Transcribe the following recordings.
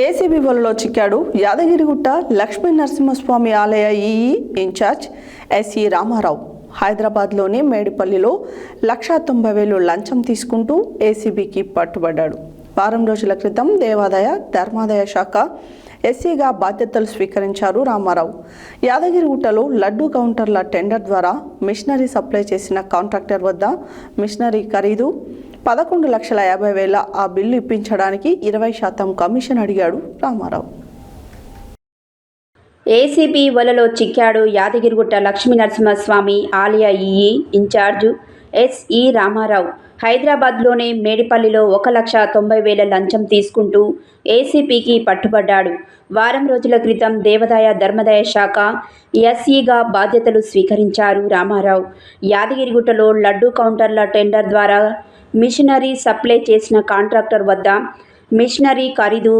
ACB వలలో చిక్కాడు. యాదగిరిగుట్ట లక్ష్మీ నరసింహస్వామి ఆలయ EE incharge SE Ramarao. హైదరాబాద్లోని మేడిపల్లిలో లక్షా తొంభై వేలు లంచం తీసుకుంటూ ఏసీబీకి పట్టుబడ్డాడు. వారం రోజుల క్రితం దేవాదాయ ధర్మాదాయ శాఖ ఎస్సీగా బాధ్యతలు స్వీకరించారు రామారావు. యాదగిరిగుట్టలో లడ్డూ కౌంటర్ల టెండర్ ద్వారా మిషనరీ సప్లై చేసిన కాంట్రాక్టర్ వద్ద మిషనరీ ఖరీదు పదకొండు లక్షల యాభై వేల ఆ బిల్లు ఇప్పించడానికి ఇరవై శాతం కమిషన్ అడిగాడు రామారావు. ఏసీబీ వలలో చిక్కాడు యాదగిరిగుట్ట లక్ష్మీ నరసింహస్వామి ఆలయ ఈఈ ఇన్ఛార్జు ఎస్ఈ రామారావు. హైదరాబాద్లోని మేడిపల్లిలో ఒక లక్ష తొంభై వేల లంచం తీసుకుంటూ ఏసీపీకి పట్టుబడ్డాడు. వారం రోజుల క్రితం దేవాదాయ ధర్మదాయ శాఖ ఎస్ఈగా బాధ్యతలు స్వీకరించారు రామారావు. యాదగిరిగుట్టలో లడ్డూ కౌంటర్ల టెండర్ ద్వారా మిషనరీ సప్లై చేసిన కాంట్రాక్టర్ వద్ద మిషనరీ ఖరీదు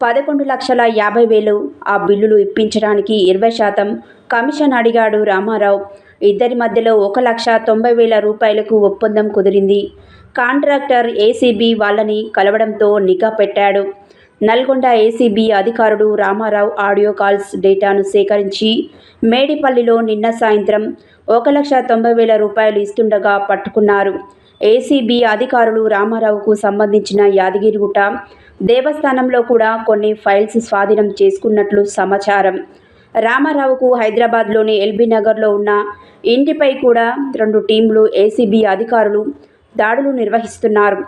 పదకొండు లక్షల యాభై వేలు. ఆ బిల్లులు ఇప్పించడానికి ఇరవై శాతం కమిషన్ అడిగాడు రామారావు. ఇద్దరి మధ్యలో ఒక లక్ష తొంభై వేల రూపాయలకు ఒప్పందం కుదిరింది. కాంట్రాక్టర్ ఏసీబీ వాళ్ళని కలవడంతో నిఘా పెట్టాడు. నల్గొండ ఏసీబీ అధికారుడు రామారావు ఆడియో కాల్స్ డేటాను సేకరించి మేడిపల్లిలో నిన్న సాయంత్రం ఒక లక్ష తొంభై వేల రూపాయలు ఇస్తుండగా పట్టుకున్నారు. ఏసీబీ అధికారులు రామారావుకు సంబంధించిన యాదగిరిగుట్ట దేవస్థానంలో కూడా కొన్ని ఫైల్స్ స్వాధీనం చేసుకున్నట్లు సమాచారం. రామారావుకు హైదరాబాద్లోని ఎల్బీ నగర్లో ఉన్న ఇంటిపై కూడా రెండు టీంలు ఏసీబీ అధికారులు దాడులు నిర్వహిస్తున్నారు.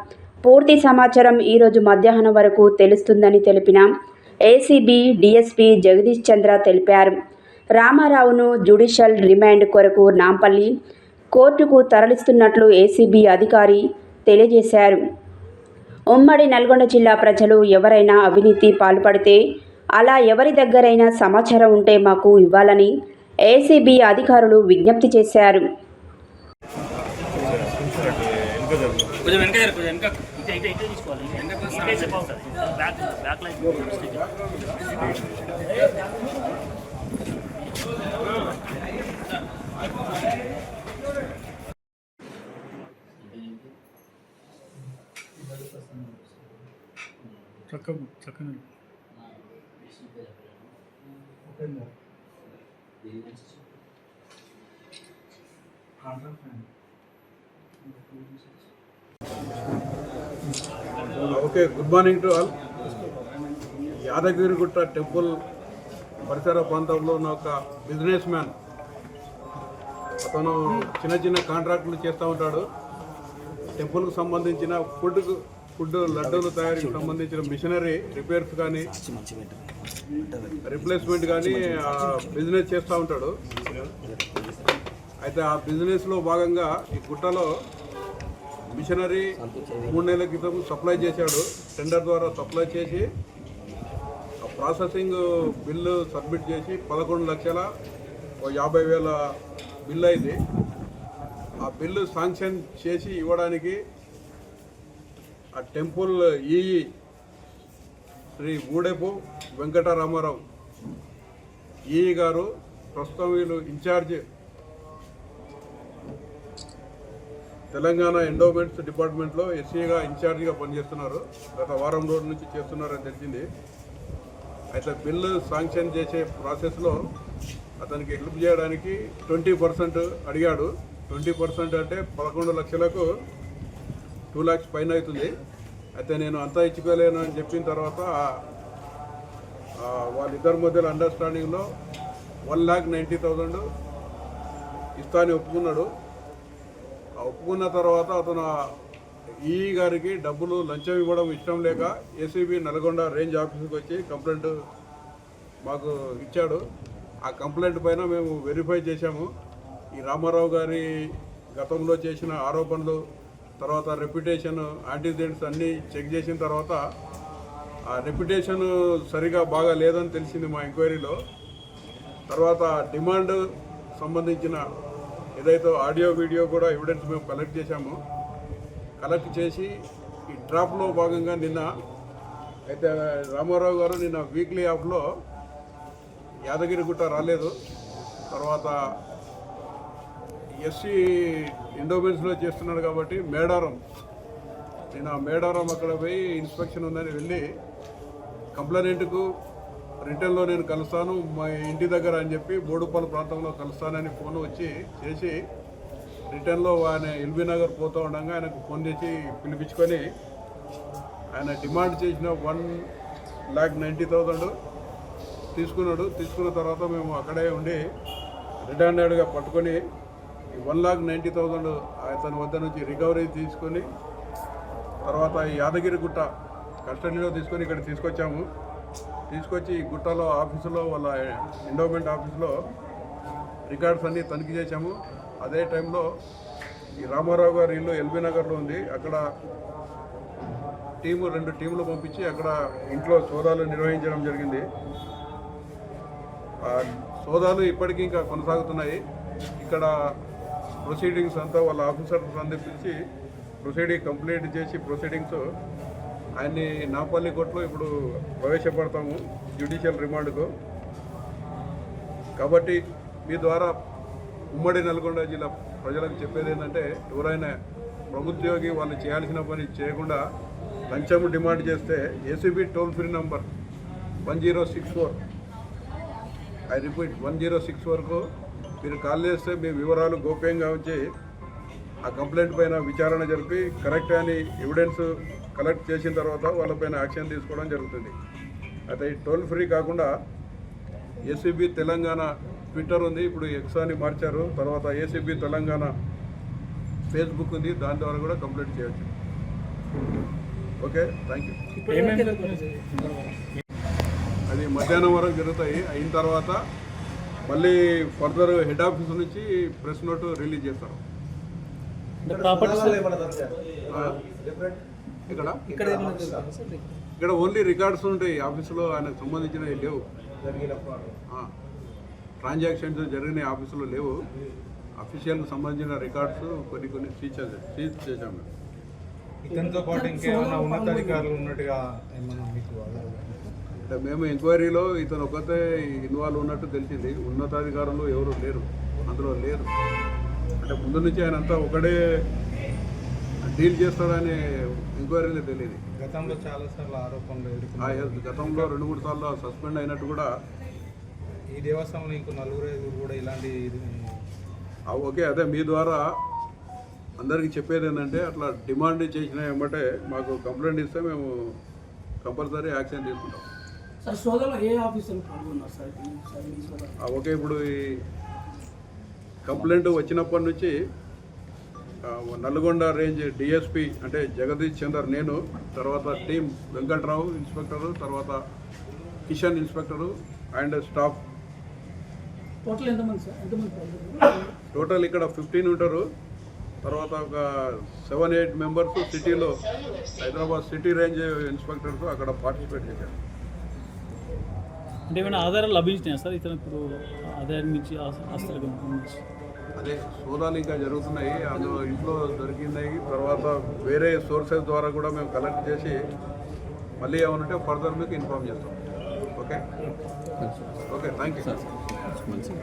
పూర్తి సమాచారం ఈరోజు మధ్యాహ్నం వరకు తెలుస్తుందని తెలిపిన ఏసీబీ డీఎస్పీ జగదీష్ చంద్ర తెలిపారు. రామారావును జ్యుడిషియల్ రిమాండ్ కొరకు నాంపల్లి కోర్టుకు తరలిస్తున్నట్లు ఏసీబీ అధికారి తెలియజేశారు. ఉమ్మడి నల్గొండ జిల్లా ప్రజలు ఎవరైనా అవినీతి పాల్పడితే అలా ఎవరి దగ్గరైనా సమాచారం ఉంటే మాకు ఇవ్వాలని ఏసీబీ అధికారులు విజ్ఞప్తి చేశారు. చక్క చక్కని. Okay good morning to all. Yadagirigutta temple పరిసర ప్రాంతంలో ఉన్న ఒక బిజినెస్ మ్యాన్. అతను చిన్న చిన్న కాంట్రాక్టులు చేస్తూ ఉంటాడు. టెంపుల్కు సంబంధించిన ఫుడ్ ఫుడ్ లడ్డూలు తయారీకి సంబంధించిన మిషనరీ రిపేర్స్ కానీ రిప్లేస్మెంట్ కానీ బిజినెస్ చేస్తూ ఉంటాడు. అయితే ఆ బిజినెస్లో భాగంగా ఈ గుట్టలో మిషనరీ మూడు నెలల క్రితం సప్లై చేశాడు. టెండర్ ద్వారా సప్లై చేసి ఆ ప్రాసెసింగ్ బిల్లు సబ్మిట్ చేసి పదకొండు లక్షల ఓ యాభై వేల బిల్లు అయింది. ఆ బిల్లు శాంక్షన్ చేసి ఇవ్వడానికి ఆ temple EE Shri Goodepu Venkataramarao EE గారు ప్రస్తుతం వీళ్ళు ఇన్ఛార్జ్ తెలంగాణ ఎండోమెంట్స్ డిపార్ట్మెంట్లో ఎస్సీగా ఇన్ఛార్జిగా పనిచేస్తున్నారు. గత వారం రోజుల నుంచి చేస్తున్నారని తెలిసింది. అయితే బిల్లు శాంక్షన్ చేసే ప్రాసెస్లో అతనికి హెల్ప్ చేయడానికి ట్వంటీ పర్సెంట్ అడిగాడు. ట్వంటీ పర్సెంట్ అంటే పదకొండు లక్షలకు టూ ల్యాక్స్ పైన అవుతుంది. అయితే నేను అంతా ఇచ్చిపోలేను అని చెప్పిన తర్వాత వాళ్ళిద్దరి మధ్యలో అండర్స్టాండింగ్లో వన్ ల్యాక్ నైంటీ థౌజండ్ ఇస్తా అని ఒప్పుకున్నాడు. ఆ ఒప్పుకున్న తర్వాత అతను ఈ గారికి డబ్బులు లంచం ఇవ్వడం ఇష్టం లేక ఏసీబీ నల్గొండ రేంజ్ ఆఫీస్కి వచ్చి కంప్లైంట్ మాకు ఇచ్చాడు. ఆ కంప్లైంట్ పైన మేము వెరిఫై చేశాము. ఈ రామారావు గారి గతంలో చేసిన ఆరోపణలు తర్వాత రెప్యుటేషన్ యాంటీజెంట్స్ అన్నీ చెక్ చేసిన తర్వాత ఆ రెప్యుటేషన్ సరిగా బాగా లేదని తెలిసింది మా ఎంక్వైరీలో తర్వాత డిమాండ్ సంబంధించిన ఏదైతే ఆడియో వీడియో కూడా ఎవిడెన్స్ మేము కలెక్ట్ చేశాము. కలెక్ట్ చేసి ఈ డ్రాప్లో భాగంగా నిన్న అయితే రామారావు గారు నిన్న వీక్లీ యాప్లో యాదగిరిగుట్ట రాలేదు. తర్వాత ఎస్సీ ఎండోమెంట్స్లో చేస్తున్నాడు కాబట్టి మేడారం. నేను ఆ మేడారం అక్కడ పోయి ఇన్స్పెక్షన్ ఉందని వెళ్ళి కంప్లైంట్కు రిటర్న్లో నేను కలుస్తాను మా ఇంటి దగ్గర అని చెప్పి బోడుపల్లి ప్రాంతంలో కలుస్తానని ఫోన్ వచ్చి చేసి రిటర్న్లో ఆయన ఎల్బీ నగర్ పోతూ ఉండగా ఆయనకు ఫోన్ చేసి పిలిపించుకొని ఆయన డిమాండ్ చేసిన వన్ ల్యాక్ నైంటీ థౌజండ్ తీసుకున్నాడు. తీసుకున్న తర్వాత మేము అక్కడే ఉండి రెడ్ పట్టుకొని ఈ వన్ లాక్ నైంటీ థౌజండ్ అతని వద్ద నుంచి రికవరీ తీసుకొని తర్వాత ఈ యాదగిరి గుట్ట కస్టడీలో తీసుకొని ఇక్కడ తీసుకొచ్చాము. తీసుకొచ్చి ఈ గుట్టలో ఆఫీసులో వాళ్ళ ఎండోమెంట్ ఆఫీసులో రికార్డ్స్ అన్నీ తనిఖీ చేశాము. అదే టైంలో ఈ రామారావు గారి ఇల్లు ఎల్బీ నగర్లో ఉంది. అక్కడ టీము రెండు టీములు పంపించి అక్కడ ఇంట్లో సోదాలు నిర్వహించడం జరిగింది. ఆ సోదాలు ఇప్పటికీ ఇంకా కొనసాగుతున్నాయి. ఇక్కడ ప్రొసీడింగ్స్ అంతా వాళ్ళ ఆఫీసర్ సందర్శించి ప్రొసీడింగ్ కంప్లీట్ చేసి ప్రొసీడింగ్స్ ఆయన్ని నాపల్లి కోర్టులో ఇప్పుడు ప్రవేశపెడతాము జ్యుడిషియల్ రిమాండ్కు. కాబట్టి మీ ద్వారా ఉమ్మడి నల్గొండ జిల్లా ప్రజలకు చెప్పేది ఏంటంటే ఎవరైనా ప్రభుత్వోగి వాళ్ళు చేయాల్సిన పని చేయకుండా లంచం డిమాండ్ చేస్తే ACB toll free number one zero six four. I repeat one zero six వరకు మీరు కాల్ చేస్తే మీ వివరాలు గోప్యంగా ఉంచి ఆ కంప్లైంట్ పైన విచారణ జరిపి కరెక్ట్ అని ఎవిడెన్స్ కలెక్ట్ చేసిన తర్వాత వాళ్ళపైన యాక్షన్ తీసుకోవడం జరుగుతుంది. అయితే ఈ టోల్ ఫ్రీ కాకుండా ఏసీబీ తెలంగాణ ట్విట్టర్ ఉంది. ఇప్పుడు ఎక్స్ అని మార్చారు. తర్వాత ఏసీబీ తెలంగాణ ఫేస్బుక్ ఉంది. దాని ద్వారా కూడా కంప్లైంట్ చేయొచ్చు. ఓకే? Thank you. అది మధ్యాహ్నం వరకు జరుగుతాయి. అయిన తర్వాత మళ్ళీ ఫర్దర్ హెడ్ ఆఫీస్ నుంచి ప్రెస్ నోట్ రిలీజ్ చేస్తారు? ఇక్కడ? ఇక్కడ ఓన్లీ రికార్డ్స్ ఉంటాయి. ఆఫీసులో ఆయనకు సంబంధించినవి లేవు. ట్రాన్సాక్షన్స్ జరిగిన ఆఫీసులో లేవు. అఫీషియల్కి సంబంధించిన రికార్డ్స్ కొన్ని కొన్ని సీజ్ చేసా- సీజ్ చేశాము. మేము. ఇతనితో పాటు ఇంకేమైనా ఉన్నతాధికారులు ఉన్నట్టుగా ఏమన్నా మీకు మేము ఎంక్వైరీలో ఇతను ఒకతే ఇన్వాల్వ్ ఉన్నట్టు తెలిసింది. ఉన్నతాధికారులు ఎవరు లేరు. అందులో లేరు. అంటే ముందు నుంచి ఆయన అంతా ఒకడే డీల్ చేస్తాడని ఎంక్వైరీలో తెలియదు. గతంలో చాలా సార్లు ఆరోపణలు గతంలో రెండు మూడు సార్లు సస్పెండ్ అయినట్టు కూడా ఈ దేవస్థానంలో ఇంకో నలుగురు కూడా ఇలాంటి ఓకే అదే మీ ద్వారా అందరికీ చెప్పేది ఏంటంటే అట్లా డిమాండ్ చేసిన ఏమంటే మాకు కంప్లైంట్ ఇస్తే మేము కంపల్సరీ యాక్షన్ తీసుకుంటాం. సార్ ఏ ఆఫీసర్లు పాల్గొన్నారు సార్? ఓకే ఇప్పుడు ఈ కంప్లైంట్ వచ్చినప్పటి నుంచి నల్గొండ రేంజ్ డిఎస్పి అంటే జగదీష్ చందర్ నేను తర్వాత టీం వెంకట్రావు ఇన్స్పెక్టరు తర్వాత Kishan inspector and staff. Total ఎంతమంది సార్? ఎంతమంది పాల్గొన్నారు? టోటల్ ఇక్కడ ఫిఫ్టీన్ ఉంటారు. తర్వాత ఒక సెవెన్ ఎయిట్ మెంబర్స్ సిటీలో హైదరాబాద్ సిటీ రేంజ్ ఇన్స్పెక్టర్స్ అక్కడ పార్టిసిపేట్ చేశారు. అంటే ఏమైనా ఆధారాలు లభించినాయా సార్? ఇతను ఇప్పుడు ఆదాయం నుంచి ఆస్- ఆస్తులకు అదే సోదాలు ఇంకా జరుగుతున్నాయి. అందులో ఇంట్లో దొరికినాయి తర్వాత వేరే సోర్సెస్ ద్వారా కూడా మేము కలెక్ట్ చేసి మళ్ళీ ఏమనుంటే ఫర్దర్ మీకు ఇన్ఫార్మ్ చేస్తాం. ఓకే? ఓకే. Thank you